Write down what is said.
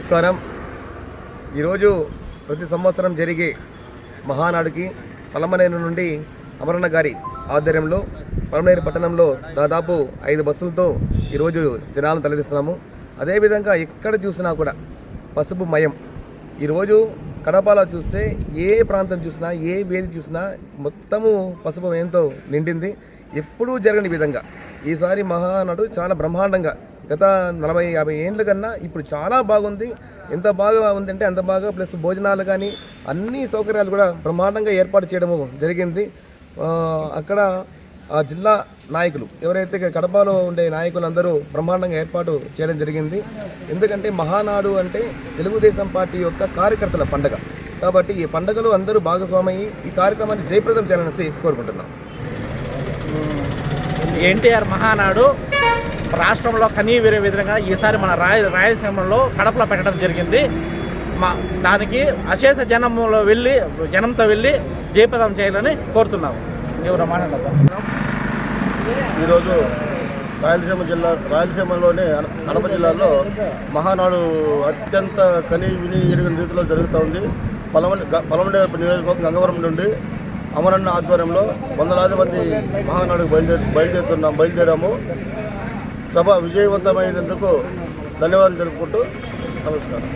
నమస్కారం. ఈరోజు ప్రతి సంవత్సరం జరిగే మహానాడుకి పలమనేరు నుండి అమరణ గారి ఆధ్వర్యంలో పలమనేరు పట్టణంలో దాదాపు ఐదు బస్సులతో ఈరోజు జనాలను తరలిస్తున్నాము. అదేవిధంగా ఎక్కడ చూసినా కూడా పసుపు మయం. ఈరోజు కడపలో చూస్తే ఏ ప్రాంతం చూసినా ఏ వేది చూసినా మొత్తము పసుపు మయంతో నిండింది. ఎప్పుడూ జరగని విధంగా ఈసారి మహానాడు చాలా బ్రహ్మాండంగా గత నలభై యాభై ఏండ్ల కన్నా ఇప్పుడు చాలా బాగుంది. ఎంత బాగా ఉందంటే అంత బాగా ప్లస్ భోజనాలు కానీ అన్ని సౌకర్యాలు కూడా బ్రహ్మాండంగా ఏర్పాటు చేయడము జరిగింది. అక్కడ ఆ జిల్లా నాయకులు ఎవరైతే కడపలో ఉండే నాయకులందరూ బ్రహ్మాండంగా ఏర్పాటు చేయడం జరిగింది. ఎందుకంటే మహానాడు అంటే తెలుగుదేశం పార్టీ యొక్క కార్యకర్తల పండగ. కాబట్టి ఈ పండగలో అందరూ భాగస్వామయ్యి ఈ కార్యక్రమాన్ని జయప్రదం చేయాలనేసి కోరుకుంటున్నాం. ఎన్టీఆర్ మహానాడు రాష్ట్రంలో కనీ వేరే విధంగా ఈసారి మన రాయ రాయలసీమలో కడపలో పెట్టడం జరిగింది. మా దానికి అశేష జనంలో వెళ్ళి జనంతో వెళ్ళి జయప్రదం చేయాలని కోరుతున్నాము. ఎవరు ఈరోజు రాయలసీమ జిల్లా రాయలసీమలోని కడప జిల్లాలో మహానాడు అత్యంత కనీ విని ఎరిగిన రీతిలో జరుగుతూ ఉంది. పలమని పలమడే నియోజకవర్గం గంగవరం నుండి అమరన్న ఆధ్వర్యంలో వందలాది మంది మహానాడుకు బయలుదేరి బయలుదేరుతున్నాం బయలుదేరాము. సభ విజయవంతమైనందుకు ధన్యవాదాలు తెలుపుకుంటూ నమస్కారం.